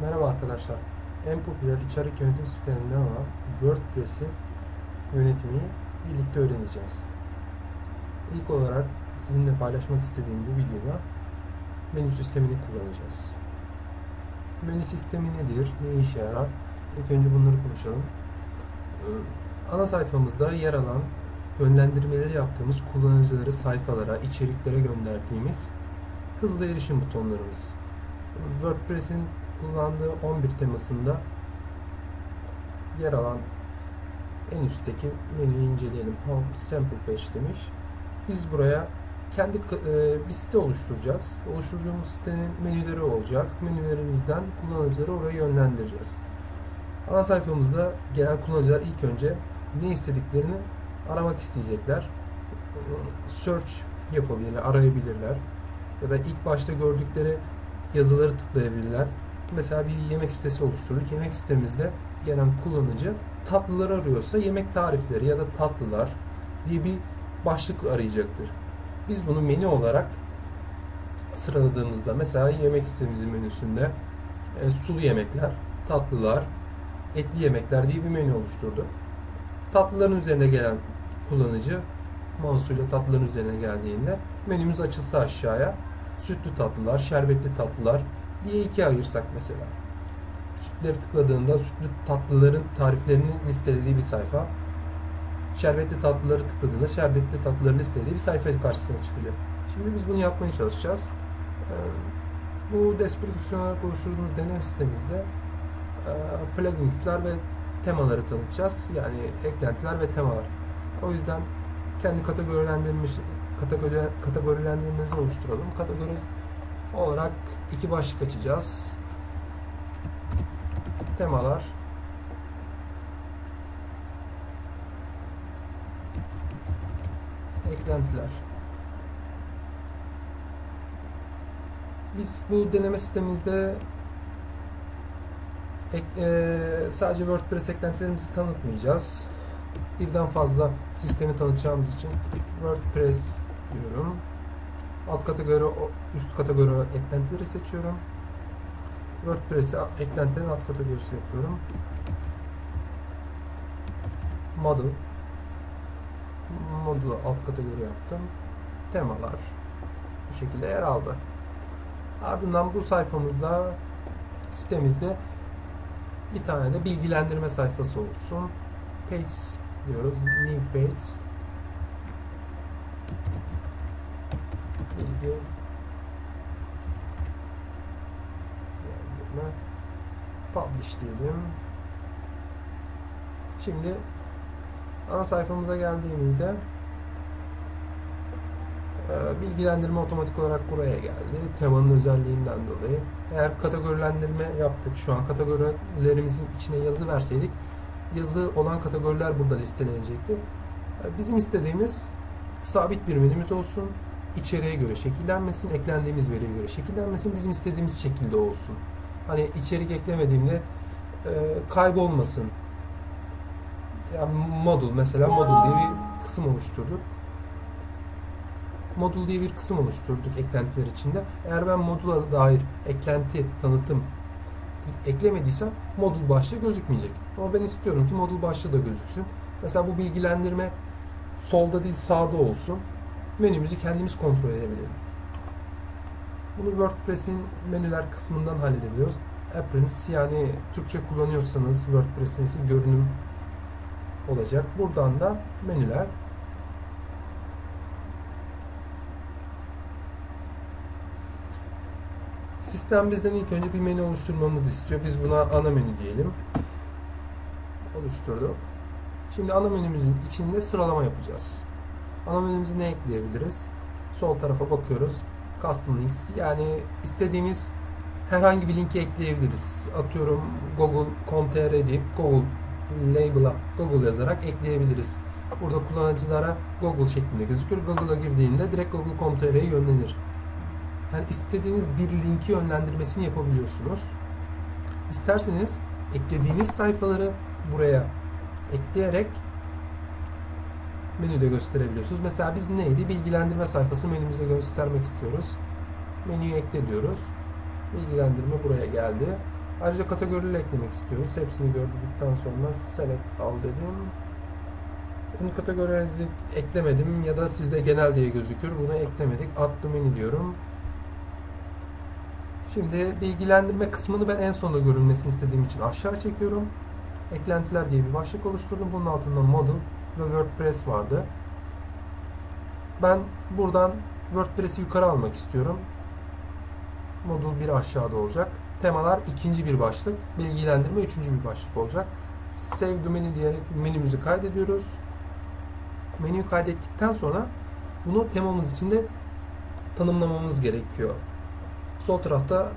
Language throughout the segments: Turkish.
Merhaba arkadaşlar. En popüler içerik yönetim sisteminden olan WordPress'i yönetmeyi birlikte öğreneceğiz. İlk olarak sizinle paylaşmak istediğim bu videoda menü sistemini kullanacağız. Menü sistemi nedir? Ne işe yarar? İlk önce bunları konuşalım. Ee, Ana sayfamızda yer alan yönlendirmeleri yaptığımız kullanıcıları sayfalara, içeriklere gönderdiğimiz hızlı erişim butonlarımız. WordPress'in kullandığı 11 temasında yer alan en üstteki menüyü inceleyelim. Home Sample Page demiş. Biz buraya kendi e, bir site oluşturacağız. Oluşturduğumuz sitenin menüleri olacak. Menülerimizden kullanıcıları oraya yönlendireceğiz. Ana sayfamızda gelen kullanıcılar ilk önce ne istediklerini aramak isteyecekler. Search yapabilirler, arayabilirler. Ya da ilk başta gördükleri yazıları tıklayabilirler. Mesela bir yemek sitesi oluşturduk. Yemek sitemizde gelen kullanıcı tatlılar arıyorsa yemek tarifleri ya da tatlılar diye bir başlık arayacaktır. Biz bunu menü olarak sıraladığımızda mesela yemek sitemizin menüsünde e, sulu yemekler, tatlılar, etli yemekler diye bir menü oluşturduk. Tatlıların üzerine gelen kullanıcı mouse'uyla tatlıların üzerine geldiğinde menümüz açılsa aşağıya sütlü tatlılar, şerbetli tatlılar diye ikiye ayırsak mesela. Sütleri tıkladığında sütlü tatlıların tariflerini listelediği bir sayfa. Şerbetli tatlıları tıkladığında şerbetli tatlıları listelediği bir sayfa karşısına çıkıyor. Şimdi biz bunu yapmaya çalışacağız. Ee, bu description olarak oluşturduğumuz deney sistemimizde e, pluginsler ve temaları tanıtacağız. Yani eklentiler ve temalar. O yüzden kendi kategorilendirilmiş kategori, kategorilendirmemizi oluşturalım. Kategori olarak iki başlık açacağız. Temalar. Eklentiler. Biz bu deneme sistemimizde ek, e, sadece WordPress eklentilerimizi tanıtmayacağız. Birden fazla sistemi tanıtacağımız için WordPress diyorum. Alt kategori, üst kategori eklentileri seçiyorum. WordPress'i eklentilerin alt kategorisi yapıyorum. Model. Modülü alt kategori yaptım. Temalar. Bu şekilde yer aldı. Ardından bu sayfamızda sitemizde bir tane de bilgilendirme sayfası olsun. Page diyoruz. New page. Bilgi Bilgilendirme. Publish diyelim. Şimdi ana sayfamıza geldiğimizde e, bilgilendirme otomatik olarak buraya geldi. Temanın özelliğinden dolayı. Eğer kategorilendirme yaptık şu an kategorilerimizin içine yazı verseydik yazı olan kategoriler burada listelenecekti. E, bizim istediğimiz sabit bir menümüz olsun. İçeriğe göre şekillenmesin, eklendiğimiz veriye göre şekillenmesin, bizim istediğimiz şekilde olsun. Hani içerik eklemediğimde e, kaybolmasın. Yani modul mesela modul diye bir kısım oluşturduk. Modul diye bir kısım oluşturduk eklentiler içinde. Eğer ben modula dair eklenti, tanıtım eklemediysem modul başlığı gözükmeyecek. Ama ben istiyorum ki modul başlığı da gözüksün. Mesela bu bilgilendirme solda değil sağda olsun. Menümüzü kendimiz kontrol edebilelim. Bunu WordPress'in menüler kısmından halledebiliyoruz. Appearance yani Türkçe kullanıyorsanız WordPress'in görünüm olacak. Buradan da menüler Sistem bizden ilk önce bir menü oluşturmamızı istiyor. Biz buna ana menü diyelim. Oluşturduk. Şimdi ana menümüzün içinde sıralama yapacağız. Ana menümüzü ne ekleyebiliriz? Sol tarafa bakıyoruz. Custom links yani istediğimiz herhangi bir linki ekleyebiliriz. Atıyorum google.com.tr deyip Google label'a Google yazarak ekleyebiliriz. Burada kullanıcılara Google şeklinde gözükür. Google'a girdiğinde direkt google.com.tr'ye yönlenir. Yani istediğiniz bir linki yönlendirmesini yapabiliyorsunuz. İsterseniz eklediğiniz sayfaları buraya ekleyerek menüde gösterebiliyorsunuz. Mesela biz neydi? Bilgilendirme sayfası menümüzde göstermek istiyoruz. Menüyü ekle diyoruz. Bilgilendirme buraya geldi. Ayrıca kategorileri eklemek istiyoruz. Hepsini gördükten sonra select al dedim. Bunu kategorize eklemedim ya da sizde genel diye gözükür. Bunu eklemedik. Add domain diyorum. Şimdi bilgilendirme kısmını ben en sonunda görünmesini istediğim için aşağı çekiyorum. Eklentiler diye bir başlık oluşturdum. Bunun altında model ve WordPress vardı. Ben buradan WordPress'i yukarı almak istiyorum. Modul 1 aşağıda olacak. Temalar ikinci bir başlık. Bilgilendirme üçüncü bir başlık olacak. Save domaini diyerek menümüzü kaydediyoruz. Menüyü kaydettikten sonra bunu temamız içinde tanımlamamız gerekiyor. Sol tarafta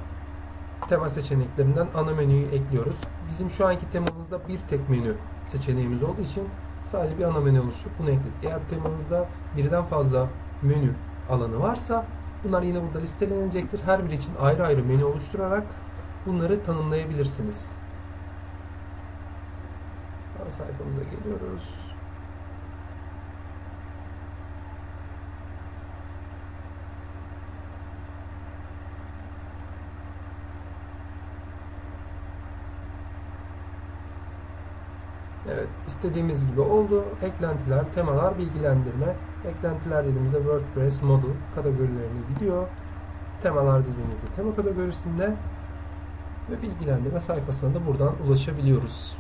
tema seçeneklerinden ana menüyü ekliyoruz. Bizim şu anki temamızda bir tek menü seçeneğimiz olduğu için sadece bir ana menü oluşturup bunu ekledik. Eğer temanızda birden fazla menü alanı varsa bunlar yine burada listelenecektir. Her biri için ayrı ayrı menü oluşturarak bunları tanımlayabilirsiniz. Ana sayfamıza geliyoruz. Evet, istediğimiz gibi oldu. Eklentiler, temalar, bilgilendirme. Eklentiler dediğimizde WordPress model kategorilerine gidiyor. Temalar dediğimizde tema kategorisinde ve bilgilendirme sayfasına da buradan ulaşabiliyoruz.